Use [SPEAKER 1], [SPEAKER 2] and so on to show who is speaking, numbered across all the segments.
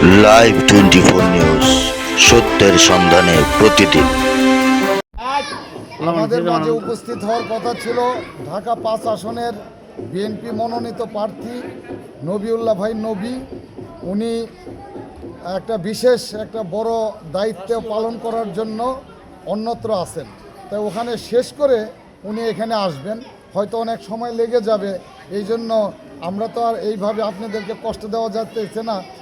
[SPEAKER 1] Live twenty four news সত্যের সন্ধানে প্রতিদিন।
[SPEAKER 2] আমাদের মাঝে উপস্থিত হওয়ার কথা ছিল ঢাকা পাঁচ আসনের বিএনপি মনোনীত প্রার্থী নবিউল্লাহ ভাই নবী। উনি একটা বিশেষ একটা বড় দায়িত্ব পালন করার জন্য অন্যত্র আছেন। তাই ওখানে শেষ করে উনি এখানে আসবেন। হয়তো অনেক সময় লেগে যাবে। এই জন্য আমরা তো আর এইভাবে আপনাদেরকে কষ্ট দেওয়া যাচ্ছে না।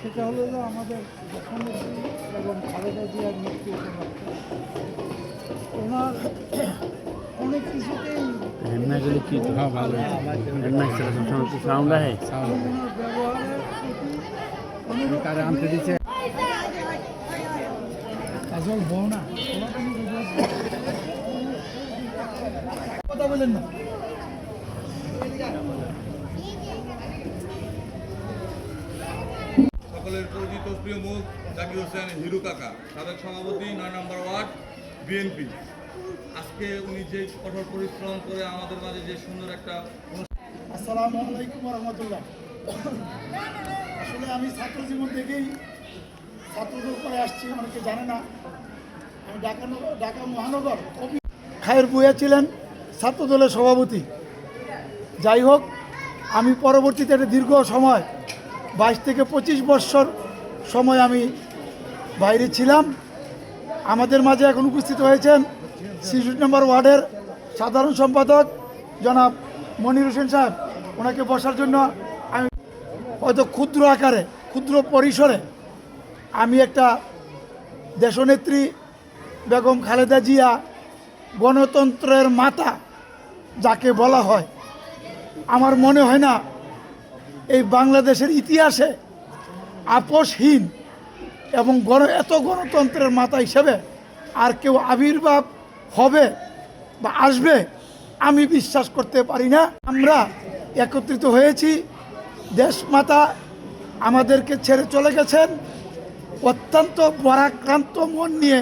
[SPEAKER 2] সেটা
[SPEAKER 3] হলো যে আমাদের মুখ্যমন্ত্রী এবং খালেদা জিয়ার মৃত্যু ওনার অনেক কিছুতেই
[SPEAKER 4] কি? হ্যাঁ ভালো সাউন্ড আছে
[SPEAKER 3] ব্যবহারের
[SPEAKER 4] আনতে দিচ্ছে
[SPEAKER 3] বউ না। বুঝে- কথা বলেন না
[SPEAKER 5] সকলের পরিচিত প্রিয় মুখ, জাকির হোসেন, হিরু কাকা। সাবেক সভাপতি, নয় নম্বর ওয়ার্ড বিএনপি আজকে উনি যে কঠোর পরিশ্রম করে আমাদের মাঝে যে সুন্দর একটা
[SPEAKER 3] আসসালামু আলাইকুম রহমতুল্লাহ আসলে আমি ছাত্র জীবন থেকেই ছাত্রদের করে আসছি, অনেকে জানে না। আমি ঢাকা ঢাকা মহানগর কবি খায়ের বুয়া ছিলেন ছাত্র দলের সভাপতি। যাই হোক, আমি পরবর্তীতে একটা দীর্ঘ সময়, বাইশ থেকে পঁচিশ বছর সময় আমি বাইরে ছিলাম। আমাদের মাঝে এখন উপস্থিত হয়েছেন সিক্সটি নম্বর ওয়ার্ডের সাধারণ সম্পাদক জনাব মনির হোসেন সাহেব। ওনাকে বসার জন্য আমি হয়তো ক্ষুদ্র আকারে, ক্ষুদ্র পরিসরে আমি একটা দেশনেত্রী বেগম খালেদা জিয়া গণতন্ত্রের মাতা যাকে বলা হয়। আমার মনে হয় না এই বাংলাদেশের ইতিহাসে আপোষহীন এবং গণ এত গণতন্ত্রের মাতা হিসেবে আর কেউ আবির্ভাব হবে বা আসবে আমি বিশ্বাস করতে পারি না। আমরা একত্রিত হয়েছি দেশমাতা আমাদেরকে ছেড়ে চলে গেছেন। অত্যন্ত পরাক্রান্ত মন নিয়ে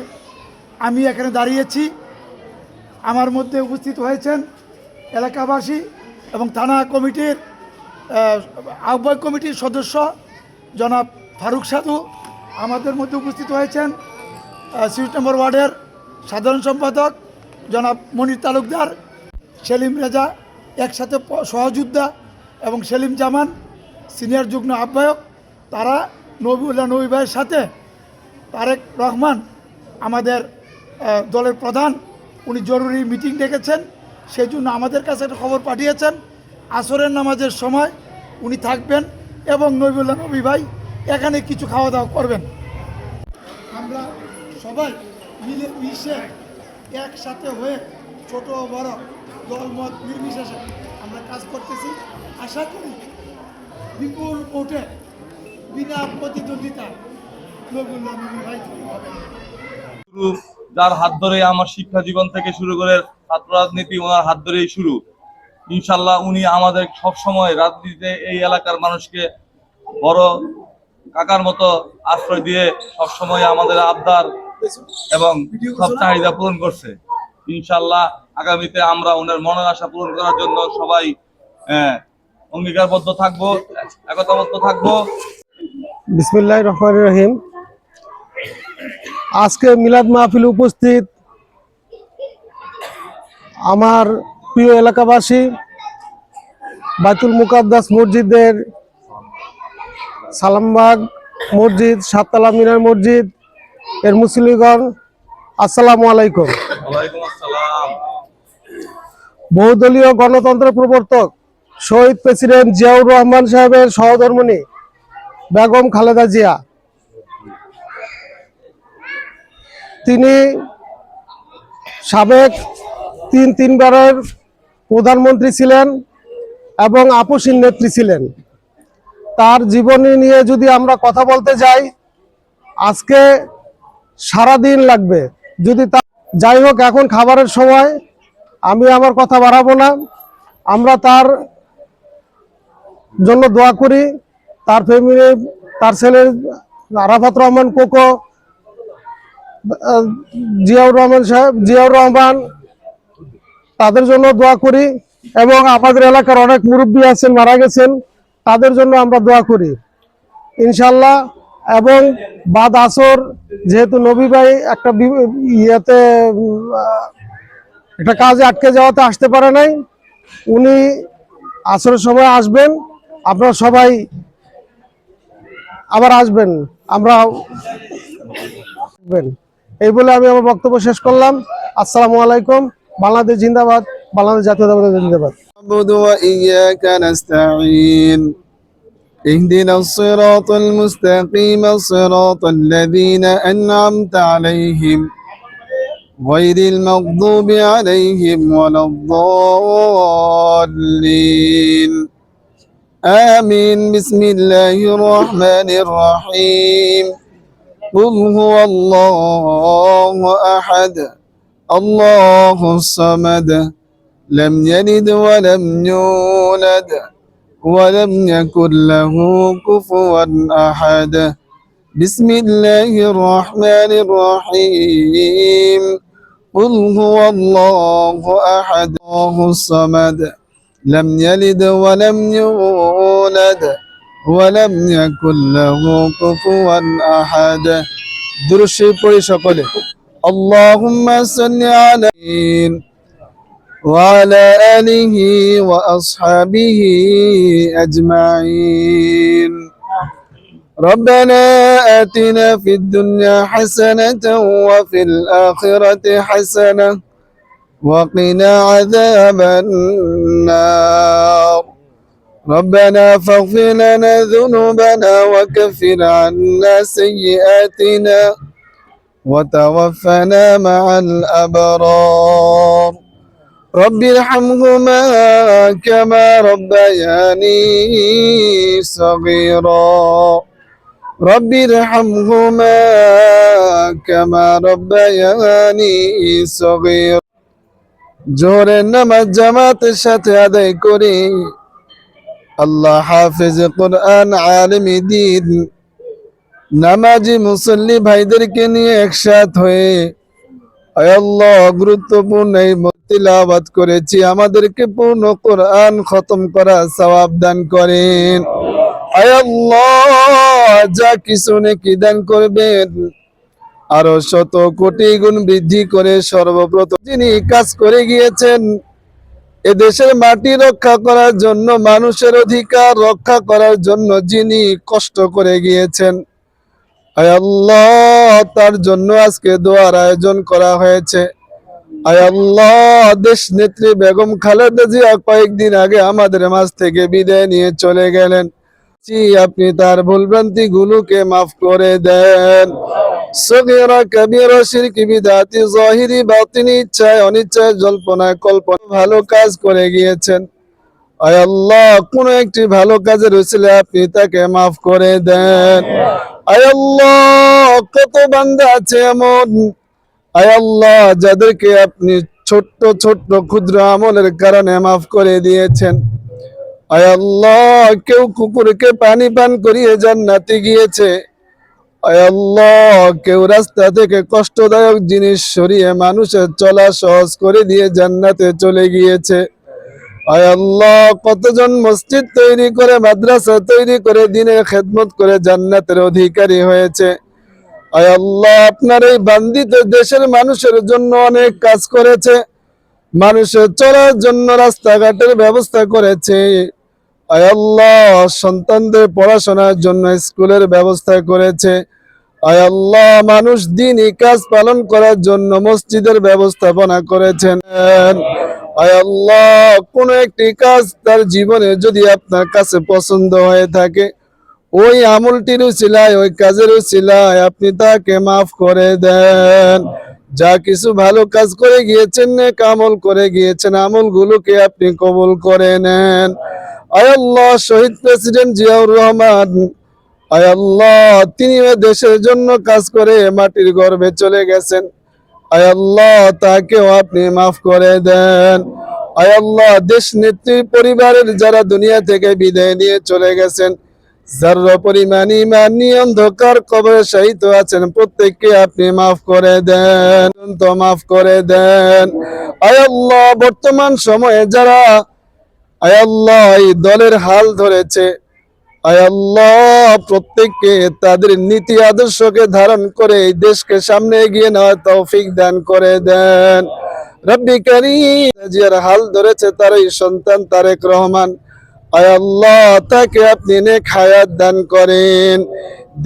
[SPEAKER 3] আমি এখানে দাঁড়িয়েছি। আমার মধ্যে উপস্থিত হয়েছেন এলাকাবাসী এবং থানা কমিটির আহ, আহ্বায়ক কমিটির সদস্য জনাব ফারুক সাধু আমাদের মধ্যে উপস্থিত হয়েছেন সিক্স নম্বর ওয়ার্ডের সাধারণ সম্পাদক জনাব মনির তালুকদার, সেলিম রেজা একসাথে সহযোদ্ধা এবং সেলিম জামান, সিনিয়র যুগ্ম আহ্বায়ক, তারা নবীউল্লাহ নবী ভাইয়ের সাথে তারেক রহমান আমাদের দলের প্রধান, উনি জরুরি মিটিং ডেকেছেন সেই জন্য আমাদের কাছে একটা খবর পাঠিয়েছেন। আসরের নামাজের সময় উনি থাকবেন। এবং নবীউল্লাহ নবী ভাই, এখানে কিছু খাওয়া দাওয়া করবেন। আমরা সবাই মিলে মিশে একসাথে হয়ে ছোট বড় দলমত নির্বিশেষে আমরা কাজ করতেছি। আশা করি বিপুল ভোটে বিনা প্রতিদ্বন্দ্বিতা নবীউল্লাহ নবী ভাই
[SPEAKER 5] যার হাত ধরে আমার শিক্ষা জীবন থেকে শুরু করে ছাত্র রাজনীতি, ওনার হাত ধরেই শুরু। ইনশাল্লাহ উনি আমাদের সব সময় রাজনীতিতে এই এলাকার মানুষকে বড় কাকার মতো আশ্রয় দিয়ে সব সময় আমাদের আবদার এবং সব চাহিদা পূরণ করছে। ইনশাল্লাহ আগামীতে আমরা ওনার মনের আশা পূরণ করার জন্য সবাই আহ, অঙ্গীকারবদ্ধ থাকব একতাবদ্ধ থাকব।
[SPEAKER 6] বিসমিল্লাহ রহমান রহিম। আজকে মিলাদ মাহফিল উপস্থিত আমার প্রিয় এলাকাবাসী বাইতুল মুকাদ্দাস মসজিদের সালামবাগ মসজিদ সাততলা মিনার মসজিদ এর মুসলিগণ আসসালামু আলাইকুম। বহুদলীয় গণতন্ত্র প্রবর্তক শহীদ প্রেসিডেন্ট জিয়াউর রহমান সাহেবের সহধর্মণী বেগম খালেদা জিয়া। তিনি সাবেক তিন তিনবারের প্রধানমন্ত্রী ছিলেন। এবং আপসীন নেত্রী ছিলেন। তার জীবনী নিয়ে যদি আমরা কথা বলতে যাই, আজকে সারা দিন লাগবে। যদি তা যাই হোক, এখন খাবারের সময়। আমি আমার কথা বাড়াবো না। আমরা তার জন্য দোয়া করি। তার ফ্যামিলি তার ছেলে আরাফাত রহমান কোকো জিয়াউর রহমান সাহেব, জিয়াউর রহমান, তাদের জন্য দোয়া করি। এবং আমাদের এলাকার অনেক মুরব্বী আছেন, মারা গেছেন, তাদের জন্য আমরা দোয়া করি। ইনশাল্লাহ এবং বাদ আসর, যেহেতু নবী ভাই একটা ইয়েতে একটা কাজে আটকে যাওয়াতে আসতে পারে নাই, উনি আসরের সময় আসবেন, আপনারা সবাই আবার আসবেন, আমরা। এই বলে আমি আমার বক্তব্য শেষ করলাম। আসসালামু আলাইকুম, বাংলাদেশ জিন্দাবাদ। বাংলাদেশ জাতীয়তাবাদী জিন্দাবাদ
[SPEAKER 7] نعبد وإياك نستعين اهدنا الصراط المستقيم صراط الذين أنعمت عليهم غير المغضوب عليهم ولا الضالين آمين بسم الله الرحمن الرحيم قل هو الله أحد الله الصمد لم يلد ولم يولد ولم يكن له كفوا أحد بسم الله الرحمن الرحيم قل هو الله أحد الله الصمد لم يلد ولم يولد ولم يكن له كفوا أحد درشي পড়ি সকলে اللهم صل على وعلى آله وأصحابه أجمعين. ربنا آتنا في الدنيا حسنة وفي الآخرة حسنة وقنا عذاب النار. ربنا فاغفر لنا ذنوبنا وكفر عنا سيئاتنا وتوفنا مع الأبرار. رب ارحمهما كما ربياني صغيرا رب ارحمهما كما ربياني صغيرا জোহরের নামাজ জামাতের সাথে আদায় করি আল্লাহ হাফেজ কোরআন আলমী দিন নামাজি মুসল্লি ভাইদেরকে নিয়ে একসাথ হয়ে আয় গুরুত্বপূর্ণ এই তিলাবাত করেছি। আমাদেরকে পূর্ণ কোরআন খতম করা সওয়াব দান করেন। যা কিছু নাকি দান করবেন। আরও শত কোটি গুণ বৃদ্ধি করে সর্বপ্রথম যিনি কাজ করে গিয়েছেন, এদেশের মাটি রক্ষা করার জন্য, মানুষের অধিকার রক্ষা করার জন্য যিনি কষ্ট করে গিয়েছেন আল্লাহ, তার জন্য আজকে দোয়ার আয়োজন করা হয়েছে। আয় আল্লাহ দেশ নেত্রী বেগম খালেদা জিয়া কয়েকদিন আগে আমাদের মাঝ থেকে বিদায় নিয়ে চলে গেলেন। আপনি তার ভুলভ্রান্তি গুলোকে মাফ করে দেন। ইচ্ছায় অনিচ্ছায় জল্পনায় কল্পনা, ভালো কাজ করে গিয়েছেন। আল্লাহ, কোন একটি ভালো কাজের উচিলে আপনি তাকে মাফ করে দেন। আল্লাহ, কত বান্দা আছে এমন? আল্লাহ, যাদেরকে আপনি ছোট্ট ছোট্ট ক্ষুদ্র আমলের কারণে মাফ করে দিয়েছেন। আল্লাহ, কেউ কুকুরকে পানি পান করিয়ে জান্নাতে গিয়েছে। আল্লাহ, কেউ রাস্তা থেকে কষ্টদায়ক জিনিস সরিয়ে মানুষের চলা সহজ করে দিয়ে জান্নাতে চলে গিয়েছে। আল্লাহ, কতজন মসজিদ তৈরি করে, মাদ্রাসা তৈরি করে, দিনের খেদমত করে জান্নাতের অধিকারী হয়েছে। আয় আল্লাহ, আপনার এই বান্দিত দেশের মানুষের জন্য অনেক কাজ করেছে, মানুষের চলার জন্য রাস্তাঘাটের ব্যবস্থা করেছে। আয় আল্লাহ, সন্তানদের পড়াশোনার জন্য স্কুলের ব্যবস্থা করেছে। আয় আল্লাহ, মানুষ দিনই কাজ পালন করার জন্য মসজিদের ব্যবস্থাপনা করেছেন। আল্লাহ, কোন একটি কাজ তার জীবনে যদি আপনার কাছে পছন্দ হয়ে থাকে, ওই আমলটির উচিলায় ওই কাজের উচিলায় আপনি তাকে মাফ করে দেন। যা কিছু ভালো কাজ করে গিয়েছেন, নেক আমল করে গিয়েছেন, আমলগুলোকে আপনি কবুল করে নেন। আয় আল্লাহ, শহীদ প্রেসিডেন্ট জিয়াউর রহমান, আয় আল্লাহ, তিনি দেশের জন্য কাজ করে মাটির গর্ভে চলে গেছেন। আল্লাহ, তাকেও আপনি মাফ করে দেন। আয় আল্লাহ দেশ নেত্রী পরিবারের যারা দুনিয়া থেকে বিদায় নিয়ে চলে গেছেন, যার পরিমাণ ইমান অন্ধকার কবরে শাহিত আছেন, প্রত্যেককে আপনি মাফ করে দেন তো মাফ করে দেন। আয় আল্লাহ, বর্তমান সময়ে যারা, আয় আল্লাহ, এই দলের হাল ধরেছে প্রত্যেককে তাদের নীতি আদর্শকে ধারণ করে এই দেশকে সামনে এগিয়ে নেওয়ার তৌফিক দান করে দেন। রব্বি কারীম হাল ধরেছে তার এই সন্তান তারেক রহমান। আয় আল্লাহ, তাকে আপনি নেক হায়াত দান করেন।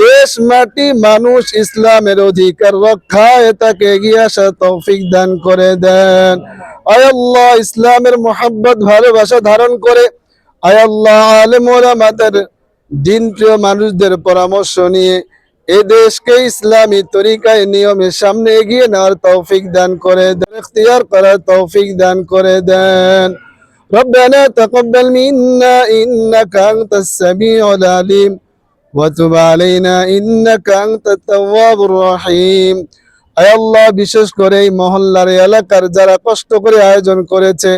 [SPEAKER 7] দেশ, মাটি, মানুষ, ইসলামের অধিকার রক্ষায় তাকে এগিয়ে আসা তৌফিক দান করে দেন। আয় আল্লাহ, ইসলামের মোহাব্বত, ভালোবাসা ধারণ করে। আয় আল্লাহ আলেম ওলামাদের দিন প্রিয় মানুষদের পরামর্শ নিয়ে এ দেশকে ইসলামী তরিকায় নিয়মে সামনে এগিয়ে নেওয়ার তৌফিক দান করে দেন ইখতিয়ার করার তৌফিক দান করে দেন ربنا تقبل منا إنك أنت السميع العليم وتب علينا إنك أنت التواب الرحيم আয় আল্লাহ বিশেষ করে এই মহল্লার এই এলাকার যারা কষ্ট করে আয়োজন করেছে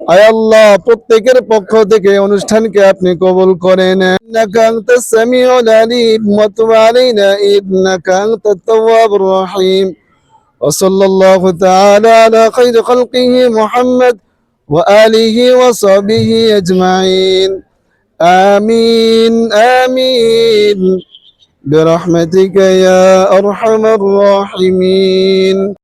[SPEAKER 7] আয় আল্লাহ প্রত্যেকের পক্ষ থেকে এই অনুষ্ঠানকে আপনি কবুল করে নেন ইন্নাকা আনতাস সামিউল আলিম ওয়া তুব আলাইনা ইন্নাকা আনতাত তাওয়াবুর রহিম وصلى الله تعالى على خير خلقه محمد وآله وصحبه أجمعين آمين آمين برحمتك يا أرحم الراحمين